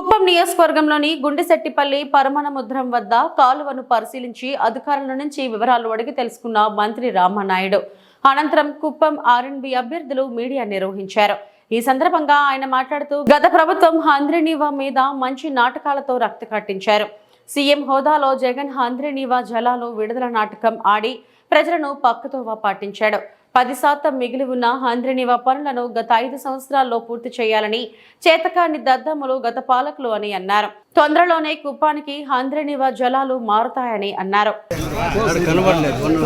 కుప్పం నియోజకవర్గంలోని గుండెశెట్టిపల్లి పరమనముద్రం వద్ద కాలువను పరిశీలించి అధికారుల నుంచి వివరాలు అడిగి తెలుసుకున్న మంత్రి రామనాయుడు. అనంతరం కుప్పం ఆర్ఎన్బి అభ్యర్థులు మీడియా నిర్వహించారు. ఈ సందర్భంగా ఆయన మాట్లాడుతూ గత ప్రభుత్వం హంద్రినీవా మీద మంచి నాటకాలతో రక్త కట్టించారు. సీఎం హోదాలో జగన్ హంద్రినీవా జలాలు విడుదల నాటకం ఆడి ప్రజలను పక్కతోవా పాటించాడు. పది శాతం మిగిలి ఉన్న హంద్రినివా పనులను గత ఐదు సంవత్సరాల్లో పూర్తి చేయాలని చేతకాని దద్దమ్మలు గత పాలకులు అని అన్నారు. తొందరలోనే కుప్పానికి హంద్రినివా జలాలు మారుతాయని అన్నారు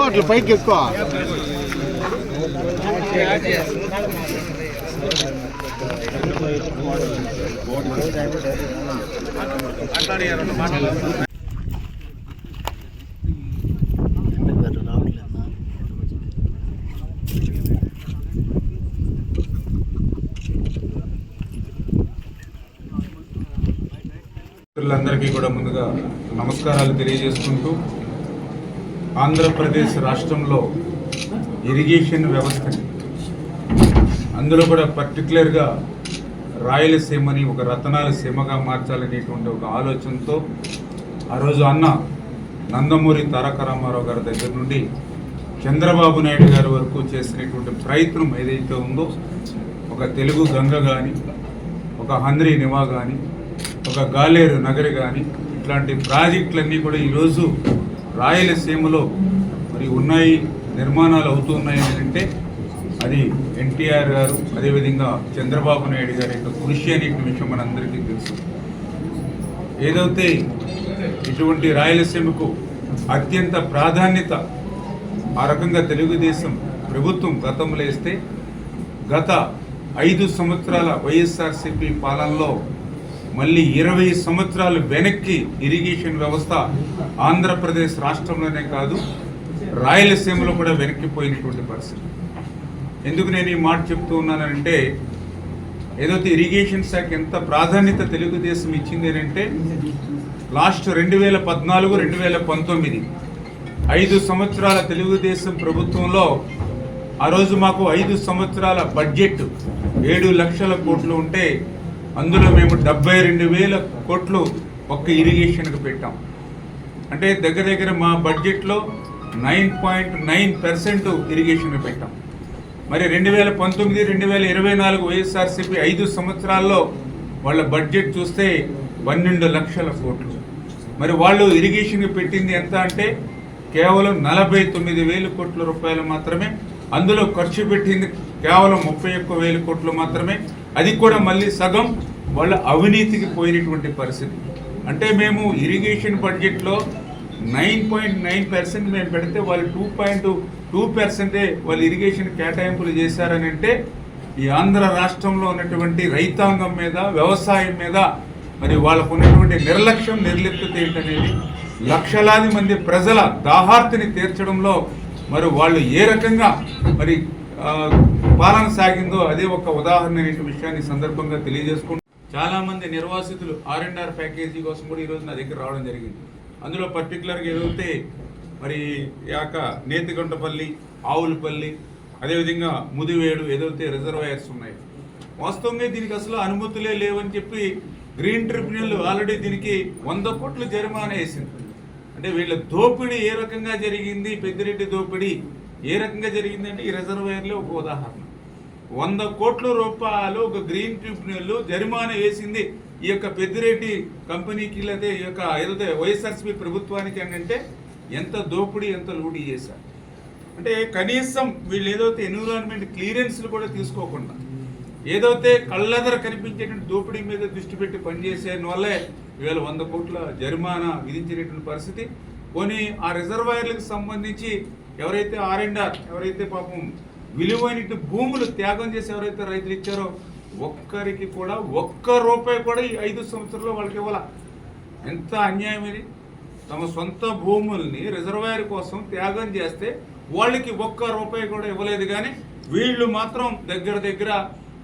అట్లా పైకి ఎక్కువ మిత్రులందరికీ కూడా ముందుగా నమస్కారాలు తెలియజేసుకుంటూ ఆంధ్రప్రదేశ్ రాష్ట్రంలో ఇరిగేషన్ వ్యవస్థని అందులో కూడా పర్టికులర్గా రాయలసీమని ఒక రతనాల సీమగా మార్చాలనేటువంటి ఒక ఆలోచనతో ఆ రోజు అన్న నందమూరి తారక రామారావు గారి దగ్గర నుండి చంద్రబాబు నాయుడు గారి వరకు చేసినటువంటి ప్రయత్నం ఏదైతే ఉందో ఒక తెలుగు గంగ కానీ ఒక హంద్రీ నివా కానీ ఒక గాలేరు నగరి కానీ ఇట్లాంటి ప్రాజెక్టులన్నీ కూడా ఈరోజు రాయలసీమలో మరి ఉన్నాయి నిర్మాణాలు అవుతున్నాయి ఉన్నాయి అంటే అది ఎన్టీఆర్ గారు అదేవిధంగా చంద్రబాబు నాయుడు గారి యొక్క కృషి అనే విషయం మనందరికీ తెలుసు. ఏదైతే ఇటువంటి రాయలసీమకు అత్యంత ప్రాధాన్యత ఆ రకంగా తెలుగుదేశం ప్రభుత్వం గతంలో వేస్తే గత ఐదు సంవత్సరాల వైఎస్ఆర్సీపీ పాలనలో మళ్ళీ ఇరవై సంవత్సరాలు వెనక్కి ఇరిగేషన్ వ్యవస్థ ఆంధ్రప్రదేశ్ రాష్ట్రంలోనే కాదు రాయలసీమలో కూడా వెనక్కిపోయినటువంటి పరిస్థితి. ఎందుకు నేను ఈ మాట చెప్తూ ఉన్నానంటే ఏదైతే ఇరిగేషన్ శాఖ ఎంత ప్రాధాన్యత తెలుగుదేశం ఇచ్చింది అంటే లాస్ట్ రెండు వేల పద్నాలుగు రెండు వేల పంతొమ్మిది ఐదు సంవత్సరాల తెలుగుదేశం ప్రభుత్వంలో ఆ రోజు మాకు ఐదు సంవత్సరాల బడ్జెట్ ఏడు లక్షల కోట్లు ఉంటే అందులో మేము డెబ్బై రెండు వేల కోట్లు ఒక్క ఇరిగేషన్కి పెట్టాం. అంటే దగ్గర దగ్గర మా బడ్జెట్లో నైన్ పాయింట్ నైన్ పర్సెంట్ ఇరిగేషన్కి పెట్టాం. మరి రెండు వేల పంతొమ్మిది రెండు వేల ఇరవై నాలుగు వైఎస్ఆర్సీపీ ఐదు సంవత్సరాల్లో వాళ్ళ బడ్జెట్ చూస్తే పన్నెండు లక్షల కోట్లు. మరి వాళ్ళు ఇరిగేషన్కి పెట్టింది ఎంత అంటే కేవలం నలభై తొమ్మిది వేల కోట్ల రూపాయలు మాత్రమే. అందులో ఖర్చు పెట్టింది కేవలం ముప్పై ఒక్క వేల కోట్లు మాత్రమే. అది కూడా మళ్ళీ సగం వాళ్ళ అవినీతికి పోయినటువంటి పరిస్థితి. అంటే మేము ఇరిగేషన్ బడ్జెట్లో నైన్ పాయింట్ నైన్ పర్సెంట్ మేము పెడితే వాళ్ళు టూ పాయింట్ టూ పర్సెంటే వాళ్ళు ఇరిగేషన్ కేటాయింపులు చేశారని అంటే ఈ ఆంధ్ర రాష్ట్రంలో ఉన్నటువంటి రైతాంగం మీద వ్యవసాయం మీద మరి వాళ్ళకు ఉన్నటువంటి నిర్లక్ష్యం నిర్లిప్తత ఏంటనేది లక్షలాది మంది ప్రజల దాహార్తిని తీర్చడంలో మరి వాళ్ళు ఏ రకంగా మరి పాలన సాగిందో అదే ఒక ఉదాహరణ అనే విషయాన్ని సందర్భంగా తెలియజేసుకుంటూ చాలా మంది నిర్వాసితులు ఆర్ అండ్ ఆర్ ప్యాకేజీ కోసం కూడా ఈరోజు నా దగ్గర రావడం జరిగింది. అందులో పర్టికులర్గా ఏదైతే మరి యాక నేతిగొండపల్లి ఆవులపల్లి అదేవిధంగా ముదివేడు ఏదైతే రిజర్వాయర్స్ ఉన్నాయి. వాస్తవంగా దీనికి అసలు అనుమతులే లేవని చెప్పి గ్రీన్ ట్రిబ్యునల్ ఆల్రెడీ దీనికి వంద కోట్లు జరిమానా వేసింది. అంటే వీళ్ళ దోపిడీ ఏ రకంగా జరిగింది పెద్దిరెడ్డి దోపిడీ ఏ రకంగా జరిగిందంటే ఈ రిజర్వాయర్లే ఒక ఉదాహరణ. వంద కోట్ల రూపాయలు ఒక గ్రీన్ ట్రిబ్యునల్ జరిమానా వేసింది. ఈ యొక్క పెద్దిరెడ్డి కంపెనీకి లేదా ఈ యొక్క ఏదైతే వైఎస్ఆర్సీపీ ప్రభుత్వానికి అని అంటే ఎంత దోపిడీ ఎంత లూటీ చేశారు. అంటే కనీసం వీళ్ళు ఏదైతే ఎన్విరాన్మెంట్ క్లియరెన్స్లు కూడా తీసుకోకుండా ఏదైతే కళ్ళెదర కనిపించేటువంటి దోపిడీ మీద దృష్టి పెట్టి పనిచేసే వల్లే ఇవాళ వంద కోట్ల జరిమానా విధించినటువంటి పరిస్థితి. కొని ఆ రిజర్వాయర్లకు సంబంధించి ఎవరైతే ఆర్ అండ్ ఆర్ ఎవరైతే పాపం విలువైన భూములు త్యాగం చేసి ఎవరైతే రైతులు ఇచ్చారో ఒక్కరికి కూడా ఒక్క రూపాయి కూడా ఈ ఐదు సంవత్సరాల్లో వాళ్ళకి ఇవ్వాల. ఎంత అన్యాయం ఇది? తమ సొంత భూముల్ని రిజర్వాయర్ కోసం త్యాగం చేస్తే వాళ్ళకి ఒక్క రూపాయి కూడా ఇవ్వలేదు కానీ వీళ్ళు మాత్రం దగ్గర దగ్గర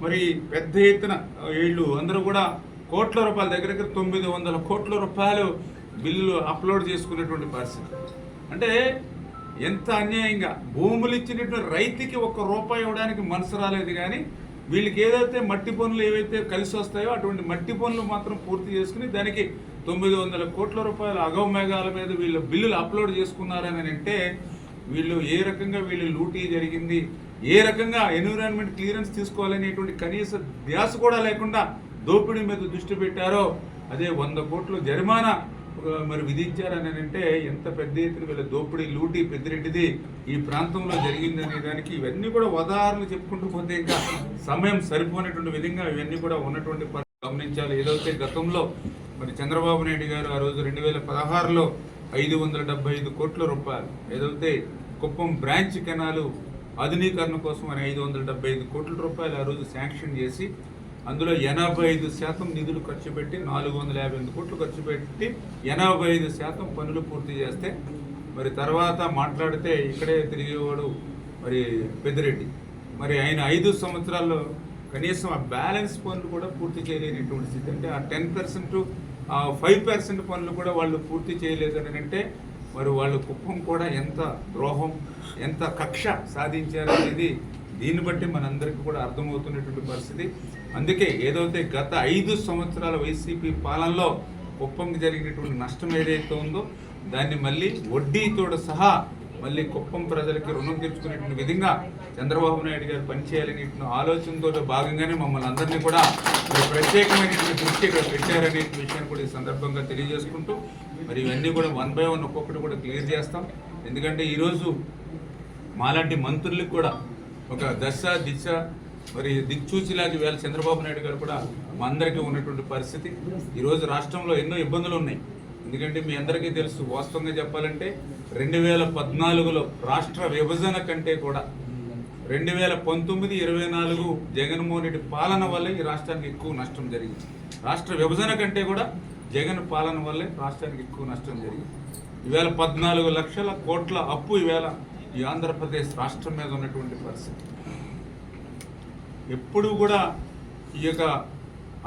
మరి పెద్ద ఎత్తున వీళ్ళు అందరూ కూడా కోట్ల రూపాయల దగ్గర దగ్గర తొమ్మిది వందల కోట్ల రూపాయలు బిల్లు అప్లోడ్ చేసుకునేటువంటి పరిస్థితి. అంటే ఎంత అన్యాయంగా? భూములు ఇచ్చినటువంటి రైతుకి ఒక్క రూపాయి ఇవ్వడానికి మనసు రాలేదు కానీ వీళ్ళకి ఏదైతే మట్టి పనులు ఏవైతే కలిసి వస్తాయో అటువంటి మట్టి పనులు మాత్రం పూర్తి చేసుకుని దానికి తొమ్మిది వందల కోట్ల రూపాయల అగవ మేఘాల మీద వీళ్ళు బిల్లులు అప్లోడ్ చేసుకున్నారని అంటే వీళ్ళు ఏ రకంగా వీళ్ళు లూటీ జరిగింది ఏ రకంగా ఎన్విరాన్మెంట్ క్లియరెన్స్ తీసుకోవాలనేటువంటి కనీస ధ్యాస కూడా లేకుండా దోపిడీ మీద దృష్టి పెట్టారో అదే వంద కోట్లు జరిమానా మరి విధించారని అంటే ఎంత పెద్ద ఎత్తున వీళ్ళ దోపిడీ లూటీ పెద్దిరెడ్డిది ఈ ప్రాంతంలో జరిగిందనే దానికి ఇవన్నీ కూడా ఉదాహరణలు చెప్పుకుంటూ పోతే ఇంకా సమయం సరిపోనటువంటి విధంగా ఇవన్నీ కూడా ఉన్నటువంటి గమనించాలి. ఏదైతే గతంలో మరి చంద్రబాబు నాయుడు గారు ఆ రోజు రెండు వేల పదహారులో ఐదు వందల డెబ్బై ఐదు కోట్ల రూపాయలు ఏదైతే కుప్పం బ్రాంచ్ కెనాలు ఆధునీకరణ కోసం అని ఐదు వందల డెబ్బై ఐదు కోట్ల రూపాయలు ఆ రోజు శాంక్షన్ చేసి అందులో ఎనభై ఐదు శాతం నిధులు ఖర్చు పెట్టి నాలుగు వందల యాభై ఎనిమిది కోట్లు ఖర్చు పెట్టి ఎనభై ఐదు శాతం పనులు పూర్తి చేస్తే మరి తర్వాత మాట్లాడితే ఇక్కడే తిరిగేవాడు మరి పెద్దిరెడ్డి. మరి ఆయన ఐదు సంవత్సరాల్లో కనీసం ఆ బ్యాలెన్స్ పనులు కూడా పూర్తి చేయలేనటువంటి స్థితి. అంటే ఆ టెన్ పర్సెంట్ ఆ ఫైవ్ పర్సెంట్ పనులు కూడా వాళ్ళు పూర్తి చేయలేదని అంటే మరి వాళ్ళు కుప్పం కూడా ఎంత ద్రోహం ఎంత కక్ష సాధించారనేది దీన్ని బట్టి మనందరికీ కూడా అర్థమవుతున్నటువంటి పరిస్థితి. అందుకే ఏదైతే గత ఐదు సంవత్సరాల వైసీపీ పాలనలో కుప్పంకి జరిగినటువంటి నష్టం ఏదైతే ఉందో దాన్ని మళ్ళీ వడ్డీతో సహా మళ్ళీ కుప్పం ప్రజలకి రుణం తీర్చుకునేటువంటి విధంగా చంద్రబాబు నాయుడు గారు పనిచేయాలని ఆలోచనతో భాగంగానే మమ్మల్ని అందరినీ కూడా ప్రత్యేకమైనటువంటి దృష్టి ఇక్కడ పెట్టారనే విషయాన్ని కూడా ఈ సందర్భంగా తెలియజేసుకుంటూ మరి ఇవన్నీ కూడా వన్ బై వన్ ఒక్కొక్కటి కూడా క్లియర్ చేస్తాం. ఎందుకంటే ఈరోజు మాలాంటి మంత్రులకు కూడా ఒక దశ దిశ మరి దిక్చూచిలాగా వేళ చంద్రబాబు నాయుడు గారు కూడా మా అందరికీ ఉన్నటువంటి పరిస్థితి. ఈరోజు రాష్ట్రంలో ఎన్నో ఇబ్బందులు ఉన్నాయి. ఎందుకంటే మీ అందరికీ తెలుసు వాస్తవంగా చెప్పాలంటే రెండు వేల పద్నాలుగులో రాష్ట్ర విభజన కంటే కూడా రెండు వేల పంతొమ్మిది ఇరవై నాలుగు జగన్మోహన్ రెడ్డి పాలన వల్లే ఈ రాష్ట్రానికి ఎక్కువ నష్టం జరిగింది. రాష్ట్ర విభజన కంటే కూడా జగన్ పాలన వల్లే రాష్ట్రానికి ఎక్కువ నష్టం జరిగింది. ఈవేళ పద్నాలుగు లక్షల కోట్ల అప్పు ఈవేళ ఈ ఆంధ్రప్రదేశ్ రాష్ట్రం మీద ఉన్నటువంటి పరిస్థితి. ఎప్పుడు కూడా ఈ యొక్క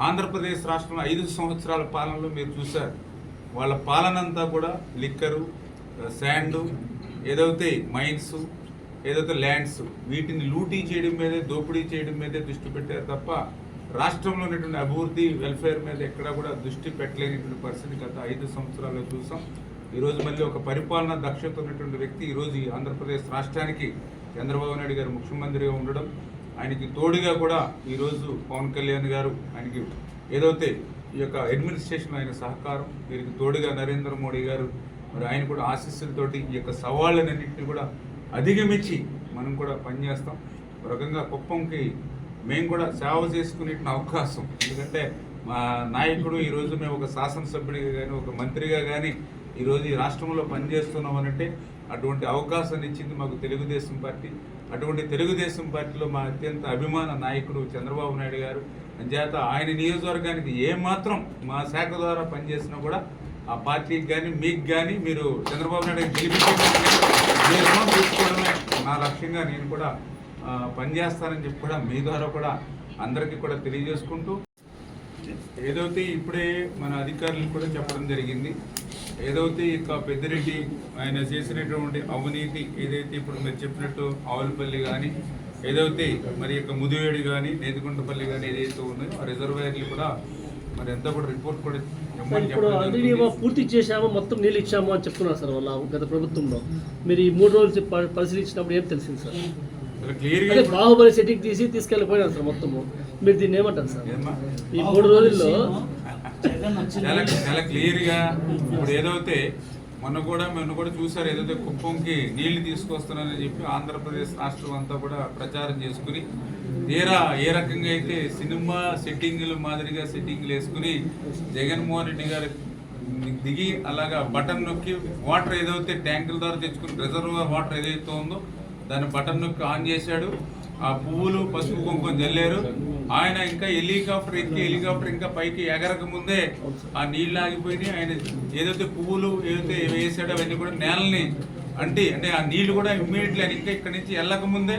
ఆంధ్రప్రదేశ్ రాష్ట్రంలో ఐదు సంవత్సరాల పాలనలో మీరు చూశారు. వాళ్ళ పాలన అంతా కూడా లిక్కరు శాండు ఏదైతే మైన్స్ ఏదైతే ల్యాండ్స్ వీటిని లూటీ చేయడం మీదే దోపిడీ చేయడం మీదే దృష్టి పెట్టారు తప్ప రాష్ట్రంలో ఉన్నటువంటి అభివృద్ధి వెల్ఫేర్ మీద ఎక్కడా కూడా దృష్టి పెట్టలేనటువంటి పరిస్థితి గత ఐదు సంవత్సరాల్లో చూసాం. ఈరోజు మళ్ళీ ఒక పరిపాలన దక్షత ఉన్నటువంటి వ్యక్తి ఈరోజు ఈ ఆంధ్రప్రదేశ్ రాష్ట్రానికి చంద్రబాబు నాయుడు గారు ముఖ్యమంత్రిగా ఉండడం ఆయనకి తోడుగా కూడా ఈరోజు పవన్ కళ్యాణ్ గారు ఆయనకి ఏదైతే ఈ యొక్క అడ్మినిస్ట్రేషన్ ఆయన సహకారం వీరికి తోడుగా నరేంద్ర మోడీ గారు మరి ఆయన కూడా ఆశీస్సులతోటి ఈ యొక్క సవాళ్ళనన్నింటినీ కూడా అధిగమించి మనం కూడా పనిచేస్తాం. ఒక రకంగా కుప్పంకి మేము కూడా సేవ చేసుకునే అవకాశం. ఎందుకంటే మా నాయకుడు ఈరోజు మేము ఒక శాసనసభ్యుడిగా కానీ ఒక మంత్రిగా కానీ ఈరోజు ఈ రాష్ట్రంలో పనిచేస్తున్నాం అనంటే అటువంటి అవకాశాన్ని ఇచ్చింది మాకు తెలుగుదేశం పార్టీ. అటువంటి తెలుగుదేశం పార్టీలో మా అత్యంత అభిమాన నాయకుడు చంద్రబాబు నాయుడు గారు. అంచేత ఆయన నియోజకవర్గానికి ఏమాత్రం మా శాఖ ద్వారా పనిచేసినా కూడా ఆ పార్టీకి కానీ మీకు కానీ మీరు చంద్రబాబు నాయుడు తీసుకోవడమే నా లక్ష్యంగా నేను కూడా పనిచేస్తానని చెప్పి కూడా మీ ద్వారా కూడా అందరికీ కూడా తెలియజేసుకుంటూ ఏదైతే ఇప్పుడే మన అధికారులకు కూడా చెప్పడం జరిగింది. ఏదైతే ఇక పెద్దిరెడ్డి ఆయన చేసినటువంటి అవినీతి ఏదైతే ఇప్పుడు మీరు చెప్పినట్టు ఆవులపల్లి కానీ ఏదైతే మరి యొక్క ముదివేడి కానీ నేతికుంటపల్లి కానీ ఏదైతే ఉన్నాయో ఆ రిజర్వాయర్లు కూడా మరి ఎంత కూడా రిపోర్ట్ కూడా ఇప్పుడు ఆల్రెడీ పూర్తి చేశాము మొత్తం నీళ్ళు ఇచ్చాము అని చెప్తున్నారు సార్ వాళ్ళ గత ప్రభుత్వంలో. మీరు ఈ మూడు రోజులు పరిశీలించినప్పుడు ఏం తెలిసింది సార్? బాహుబలి సెట్టింగ్ తీసి తీసుకెళ్ళిపోయినారు సార్ మొత్తము. మీరు దీన్ని ఏమంటారు సార్? ఈ మూడు రోజుల్లో చాలా చాలా క్లియర్గా ఇప్పుడు ఏదైతే మొన్న కూడా మొన్న కూడా చూసారు ఏదైతే కుప్పంకి నీళ్ళు తీసుకొస్తున్నానని చెప్పి ఆంధ్రప్రదేశ్ రాష్ట్రం అంతా కూడా ప్రచారం చేసుకుని తీరా ఏ రకంగా అయితే సినిమా సెట్టింగ్లు మాదిరిగా సెట్టింగ్లు వేసుకుని జగన్మోహన్ రెడ్డి గారు దిగి అలాగా బటన్ నొక్కి వాటర్ ఏదైతే ట్యాంకుల ద్వారా తెచ్చుకుని రిజర్వాయర్ వాటర్ ఏదైతే ఉందో దాన్ని బటన్ నొక్కి ఆన్ చేశాడు. ఆ పువ్వులు పసుపు కుంకుమ జల్లారు. ఆయన ఇంకా హెలికాప్టర్ ఎక్కి హెలికాప్టర్ ఇంకా పైకి ఎగరక ముందే ఆ నీళ్ళు ఆగిపోయినాయి. ఆయన ఏదైతే పువ్వులు ఏదైతే వేసాడో అవన్నీ కూడా నేలని అంటే అంటే ఆ నీళ్ళు కూడా ఇమ్మీడియట్లీ ఆయన ఇంకా ఇక్కడి నుంచి వెళ్ళక ముందే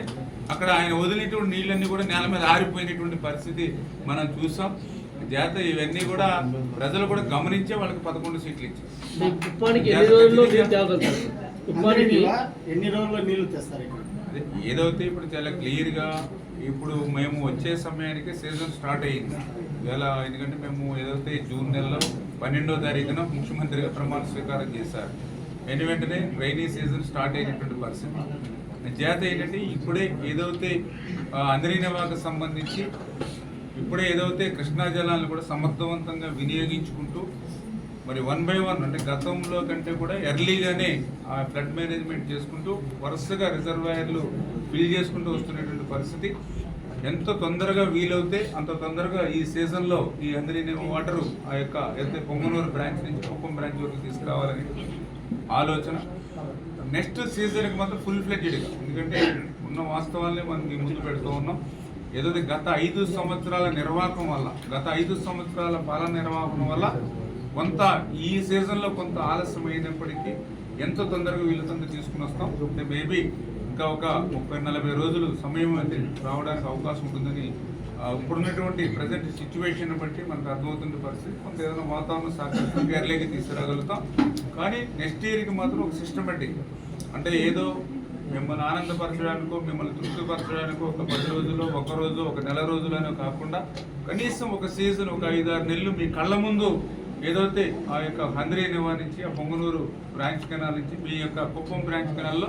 అక్కడ ఆయన వదిలినటువంటి నీళ్ళన్నీ కూడా నేల మీద ఆరిపోయినటువంటి పరిస్థితి మనం చూసాం. జాత ఇవన్నీ కూడా ప్రజలు కూడా గమనించే వాళ్ళకి పదకొండు సీట్లు ఇచ్చారు. నీళ్ళు ఏదైతే ఇప్పుడు చాలా క్లియర్గా ఇప్పుడు మేము వచ్చే సమయానికి సీజన్ స్టార్ట్ అయ్యింది. ఇవాళ ఎందుకంటే మేము ఏదైతే జూన్ నెలలో పన్నెండో తారీఖున ముఖ్యమంత్రిగా ప్రమాణ స్వీకారం చేశారు. వెను వెంటనే రైనీ సీజన్ స్టార్ట్ అయినటువంటి పరిస్థితి. చేత ఏంటంటే ఇప్పుడే ఏదైతే ఆ, అందరినవాకు సంబంధించి ఇప్పుడే ఏదైతే కృష్ణా జలాలను కూడా సమర్థవంతంగా వినియోగించుకుంటూ మరి వన్ బై వన్ అంటే గతంలో కంటే కూడా ఎర్లీగానే ఆ ఫ్లడ్ మేనేజ్మెంట్ చేసుకుంటూ వరుసగా రిజర్వాయర్లు ఫిల్ చేసుకుంటూ వస్తున్నటువంటి పరిస్థితి. ఎంత తొందరగా వీలవుతే అంత తొందరగా ఈ సీజన్లో ఈ అందరినీ వాటరు ఆ యొక్క అయితే పొంగనూరు బ్రాంచ్ నుంచి కుప్పం బ్రాంచ్ వరకు తీసుకురావాలని ఆలోచన. నెక్స్ట్ సీజన్కి మాత్రం ఫుల్ ఫ్లెడ్జెడ్గా ఎందుకంటే ఉన్న వాస్తవాల్ని మనం మీ ముందు పెడుతూ ఉన్నాం. ఏదైతే గత ఐదు సంవత్సరాల నిర్వాహకం వల్ల గత ఐదు సంవత్సరాల పాలన నిర్వాహకం వల్ల కొంత ఈ సీజన్లో కొంత ఆలస్యం అయినప్పటికీ ఎంత తొందరగా వీళ్ళతో తీసుకుని వస్తాం. అంటే మేబీ ఇంకా ఒక ముప్పై నలభై రోజులు సమయం అయితే రావడానికి అవకాశం ఉంటుందని ఇప్పుడున్నటువంటి ప్రజెంట్ సిచ్యువేషన్ బట్టి మనకు అర్థమవుతున్న పరిస్థితి. కొంత ఏదైనా వాతావరణం సహకరిస్తే ఎర్లీగా తీసుకురాగలుగుతాం. కానీ నెక్స్ట్ ఇయర్కి మాత్రం ఒక సిస్టమేటిక్ అంటే ఏదో మిమ్మల్ని ఆనందపరచడానికో మిమ్మల్ని తృప్తిపరచడానికో ఒక పది రోజులు ఒక రోజు ఒక నెల రోజులనో కాకుండా కనీసం ఒక సీజన్ ఒక ఐదారు నెలలు మీ కళ్ళ ముందు ఏదైతే ఆ యొక్క హంద్రీ నివారించి ఆ పొంగనూరు బ్రాంచ్ కెనాల్ నుంచి మీ యొక్క కుప్పం బ్రాంచ్ కెనాల్లో